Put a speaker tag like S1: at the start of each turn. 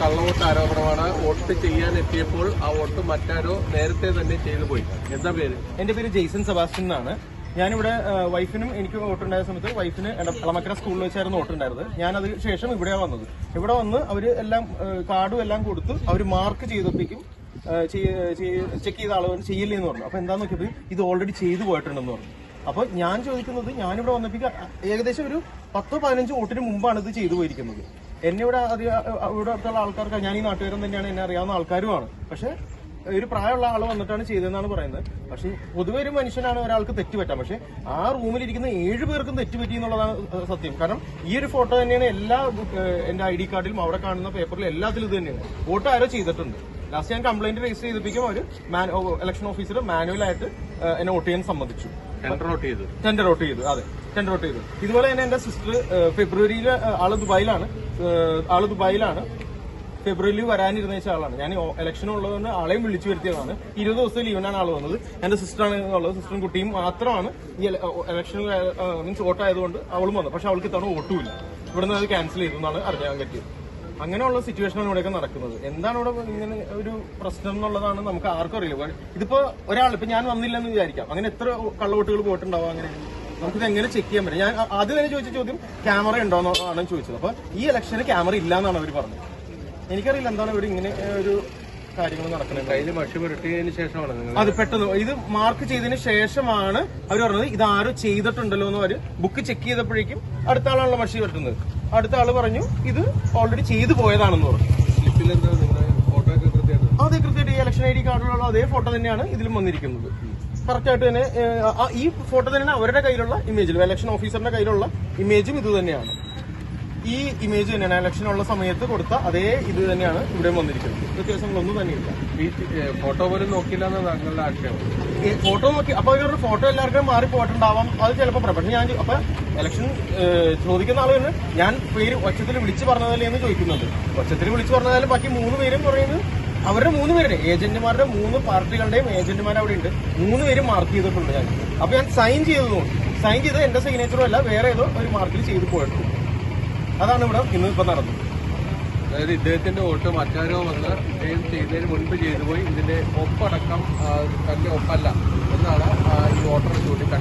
S1: കള്ളവോട്ട് ആരോപണമാണ് വോട്ട് ചെയ്യാൻ എത്തിയപ്പോൾ ആ വോട്ട് മറ്റാരോ നേരത്തെ തന്നെ ചെയ്തു പോയി. എന്താ പേര്?
S2: എന്റെ പേര് ജെയ്സൺ സെബാസ്റ്റ്യൻ എന്നാണ്. ഞാനിവിടെ വൈഫിനും എനിക്ക് വോട്ടുണ്ടായ സമയത്ത് വൈഫിന് എളമക്കര സ്കൂളിൽ വെച്ചായിരുന്നു വോട്ടുണ്ടായിരുന്നത്. അത് ശേഷം ഇവിടെയാണ് വന്നത്. ഇവിടെ വന്ന് അവർ എല്ലാം കാർഡും എല്ലാം കൊടുത്ത് അവർ മാർക്ക് ചെയ്തപ്പോഴേക്കും ചെക്ക് ചെയ്ത ആളുകൾ ചെയ്യില്ലേ എന്ന് പറഞ്ഞു. അപ്പൊ എന്താന്ന് നോക്കിയത് ഇത് ഓൾറെഡി ചെയ്തു പോയിട്ടുണ്ടെന്ന് പറഞ്ഞു. അപ്പൊ ഞാൻ ചോദിക്കുന്നത് ഞാനിവിടെ വന്നപ്പോൾ ഏകദേശം ഒരു പത്തോ പതിനഞ്ചോ വോട്ടിന് മുമ്പാണ് ഇത് ചെയ്തു പോയിരിക്കുന്നത്. എന്നെ ഇവിടെ അധികം ഇവിടെ അടുത്തുള്ള ആൾക്കാർക്ക് ഞാൻ ഈ നാട്ടുകാരൻ തന്നെയാണ് എന്നെ അറിയാവുന്ന ആൾക്കാരുമാണ്. പക്ഷെ ഒരു പ്രായമുള്ള ആൾ വന്നിട്ടാണ് ചെയ്തതെന്നാണ് പറയുന്നത്. പക്ഷെ പൊതുവെ ഒരു മനുഷ്യനാണ് ഒരാൾക്ക് തെറ്റ് പറ്റാം പക്ഷെ ആ റൂമിലിരിക്കുന്ന ഏഴു പേർക്കും തെറ്റ് പറ്റി എന്നുള്ളതാണ് സത്യം. കാരണം ഈ ഒരു ഫോട്ടോ തന്നെയാണ് എല്ലാ എന്റെ ഐ ഡി കാർഡിലും അവിടെ കാണുന്ന പേപ്പറിലും എല്ലാത്തിലും ഇത് തന്നെയാണ്. വോട്ട് ആരോ ചെയ്തിട്ടുണ്ട്. ലാസ്റ്റ് ഞാൻ കംപ്ലൈന്റ് രജിസ്റ്റർ ചെയ്തിപ്പിക്കും അവർ ഇലക്ഷൻ ഓഫീസർ മാനുവൽ ആയിട്ട് എന്നെ വോട്ട് ചെയ്യാൻ സമ്മതിച്ചു.
S1: ടെൻഡർ വോട്ട് ചെയ്തു.
S2: ടെൻഡർ വോട്ട് ചെയ്തു അതെ. ടെൻഡർ ഔട്ട് ചെയ്തു. ഇതുപോലെ തന്നെ എന്റെ സിസ്റ്റർ ഫെബ്രുവരിയിൽ ആൾ ദുബായിലാണ്. ആൾ ദുബായിലാണ്. ഫെബ്രുവരിയിൽ വരാനിരുന്ന ആളാണ്. ഞാൻ ഇലക്ഷൻ ഉള്ളതുകൊണ്ട് ആളെയും വിളിച്ചു വരുത്തിയതാണ്. ഇരുപത് ദിവസം ലീവിനാണ് ആൾ വന്നത്. എന്റെ സിസ്റ്ററാണ് ഉള്ളത്. സിസ്റ്ററും കുട്ടിയും മാത്രമാണ് ഈ ഇലക്ഷനിൽ മീൻസ് വോട്ടായതുകൊണ്ട് അവളും വന്നത് പക്ഷെ അവൾക്ക് ഇത്തവണ വോട്ടുമില്ല ഇവിടുന്ന് അത് ക്യാൻസൽ ചെയ്തു എന്നാണ് അറിയാൻ പറ്റിയത്. അങ്ങനെയുള്ള സിറ്റുവേഷനാണ് ഇവിടെയൊക്കെ നടക്കുന്നത്. എന്താണ് ഇവിടെ ഇങ്ങനെ ഒരു പ്രശ്നം എന്നുള്ളതാണ് നമുക്ക് ആർക്കും അറിയില്ല. ഇതിപ്പോ ഒരാൾ ഇപ്പൊ ഞാൻ വന്നില്ലെന്ന് വിചാരിക്കാം. അങ്ങനെ എത്ര കള്ളവോട്ടുകൾ പോയിട്ടുണ്ടാവും അങ്ങനെ? നമുക്കിത് എങ്ങനെ ചെക്ക് ചെയ്യാൻ പറ്റും? ഞാൻ അത് ആദ്യം തന്നെ ചോദിച്ച ചോദ്യം ക്യാമറ ഉണ്ടോന്നാണ് ചോദിച്ചത്. അപ്പൊ ഈ ഇലക്ഷന് ക്യാമറ ഇല്ല എന്നാണ് അവർ പറഞ്ഞത്. എനിക്കറിയില്ല എന്താണ് ഇവിടെ ഇങ്ങനെ ഒരു കാര്യങ്ങൾ നടക്കുന്നത്
S1: കയ്യിൽ മഷി പുരട്ടിയതിനു ശേഷമാണ്
S2: അത് പെട്ടെന്ന് ഇത് മാർക്ക് ചെയ്തതിന് ശേഷമാണ് അവർ പറഞ്ഞത് ഇത് ആരോ ചെയ്തിട്ടുണ്ടല്ലോ എന്ന് അവർ ബുക്ക് ചെക്ക് ചെയ്തപ്പോഴേക്കും അടുത്ത ആളാണല്ലോ മഷി പറ്റുന്നത് അടുത്ത ആൾ പറഞ്ഞു ഇത് ഓൾറെഡി ചെയ്തു പോയതാണെന്ന് പറഞ്ഞു.
S1: സ്ലിപ്പിൽ
S2: അതേ കൃത്യമായിട്ട് ഈ ഇലക്ഷൻ ഐ ഡി കാർഡിലുള്ള അതേ ഫോട്ടോ തന്നെയാണ് ഇതിലും വന്നിരിക്കുന്നത്. കറക്റ്റ് ആയിട്ട് തന്നെ ഈ ഫോട്ടോ തന്നെയാണ് അവരുടെ കയ്യിലുള്ള ഇമേജിൽ ഇലക്ഷൻ ഓഫീസറിന്റെ കയ്യിലുള്ള ഇമേജും ഇത് തന്നെയാണ്. ഈ ഇമേജ് തന്നെയാണ് ഇലക്ഷനുള്ള സമയത്ത് കൊടുത്ത അതേ ഇത് തന്നെയാണ് ഇവിടെ വന്നിരിക്കുന്നത്. വ്യത്യാസങ്ങളൊന്നും തന്നെയില്ല
S1: ഈ ഫോട്ടോ പോലും നോക്കില്ല താങ്കളുടെ ആക്ഷേപം?
S2: ഈ ഫോട്ടോ നോക്കി അപ്പൊ ഇവരുടെ ഫോട്ടോ എല്ലാവർക്കും മാറി പോയിട്ടുണ്ടാവാം അത് ചിലപ്പോൾ പക്ഷെ ഞാൻ അപ്പൊ ഇലക്ഷൻ ചോദിക്കുന്ന ആളുകൾ ഞാൻ പേര് ഒച്ചത്തിൽ വിളിച്ചു പറഞ്ഞതല്ലേ എന്ന് ചോദിക്കുന്നുണ്ട്. ഒച്ചത്തിൽ വിളിച്ചു പറഞ്ഞതായാലും ബാക്കി മൂന്ന് പേരും പറയുന്നത് അവരുടെ മൂന്ന് പേരുടെ ഏജന്റുമാരുടെ മൂന്ന് പാർട്ടികളുടെയും ഏജന്റുമാർ അവിടെ ഉണ്ട് മൂന്ന് പേരും മാർക്ക് ചെയ്തിട്ടുണ്ട് ഞാൻ. അപ്പൊ ഞാൻ സൈൻ ചെയ്തത് സൈൻ ചെയ്ത് എന്റെ സിഗ്നേച്ചറും അല്ല വേറെ ഏതോ ഒരു മാർക്കിൽ ചെയ്ത് പോയിട്ടുണ്ട്. അതാണ് ഇവിടെ ഇന്ന് ഇപ്പൊ നടന്നത്.
S1: അതായത് ഇദ്ദേഹത്തിന്റെ വോട്ട് മറ്റാരോ വന്ന് ഇദ്ദേഹം ചെയ്തതിന് മുൻപ് ചെയ്തു പോയി ഇതിന്റെ ഒപ്പടക്കം തന്റെ ഒപ്പല്ല എന്നാണ് ഈ വോട്ടർ ചൂണ്ടിക്കാണിക്കുന്നത്